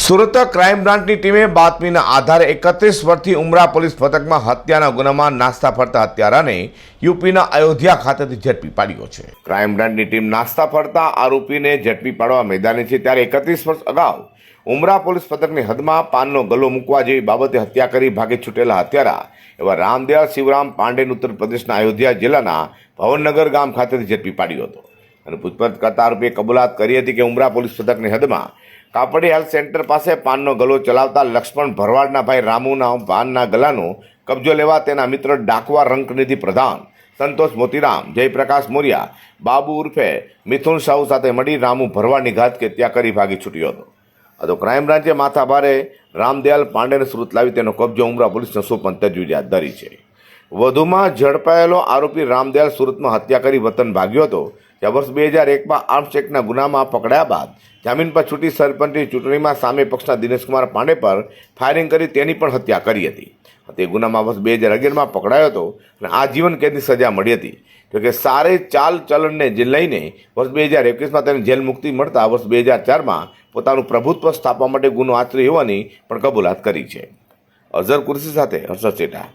Surat crime બ્રાન્ચની ટીમે બાતમીના આધારે એકત્રીસ વર્ષથી ઉમરા પોલીસ મથકમાં હત્યાના ગુનામાં નાસ્તા ફરતા હત્યારાને યુપીના અયોધ્યા ખાતેથી ઝડપી પાડ્યો છે. ક્રાઇમ બ્રાન્ચની ટીમ નાસ્તા ફરતા આરોપીને ઝડપી પાડવા મેદાને છે ત્યારે એકત્રીસ વર્ષ અગાઉ ઉમરા પોલીસ મથકની હદમાં પાનનો ગલ્લો મૂકવા જેવી બાબતે હત્યા કરી ભાગી છૂટેલા હત્યારા એવા રામદયાળ શિવરામ પાંડેન ઉત્તર પ્રદેશના અયોધ્યા જિલ્લાના ભવનનગર ગામ ખાતેથી ઝડપી પાડ્યો હતો. અને પૂછપરછ કરતા આરોપીએ કબૂલાત કરી હતી કે ઉમરા પોલીસ મથકની હદમાં કાપડી હેલ્થ સેન્ટર પાસે પાનનો ગલો ચલાવતા લક્ષ્મણ ભરવાડના ભાઈ રામુના પાનના ગલાનો કબજો લેવા તેના મિત્ર ડાકવા રંકનિધિ પ્રધાન સંતોષ મોતીરામ, જયપ્રકાશ મોરિયા, બાબુ ઉર્ફે મિથુન સાહુ સાથે મળી રામુ ભરવાડની ઘાત કે ત્યાં કરી ભાગી છૂટ્યો હતો. આ તો ક્રાઇમ બ્રાન્ચે માથાભારે રામદયાલ પાંડેને સુરત લાવી તેનો કબજો ઉમરા પોલીસને સોંપવાની તજવીજ ધરી છે. વધુમાં ઝડપાયેલો આરોપી રામદયાલ સુરતમાં હત્યા કરી વતન ભાગ્યો હતો. જ્યાં વર્ષ બે હજાર એકમાં આર્મ્સ એક્ટના ગુનામાં પકડાયા બાદ જામીન પર છૂટી સરપંચની ચૂંટણીમાં સામે પક્ષના દિનેશકુમાર પાંડે પર ફાયરિંગ કરી તેની પણ હત્યા કરી હતી. તે ગુનામાં વર્ષ બે હજાર અગિયારમાં પકડાયો હતો અને આજીવન કેદની સજા મળી હતી. જોકે સારે ચાલ ચલણને જે લઈને વર્ષ બે હજાર એકવીસમાં તેને જેલ મુક્તિ મળતા વર્ષ બે હજાર ચારમાં પોતાનું પ્રભુત્વ સ્થાપવા માટે ગુનો આચર્યો હોવાની પણ કબૂલાત કરી છે. અઝર કુર્સી સાથે હર્ષદ સેઠા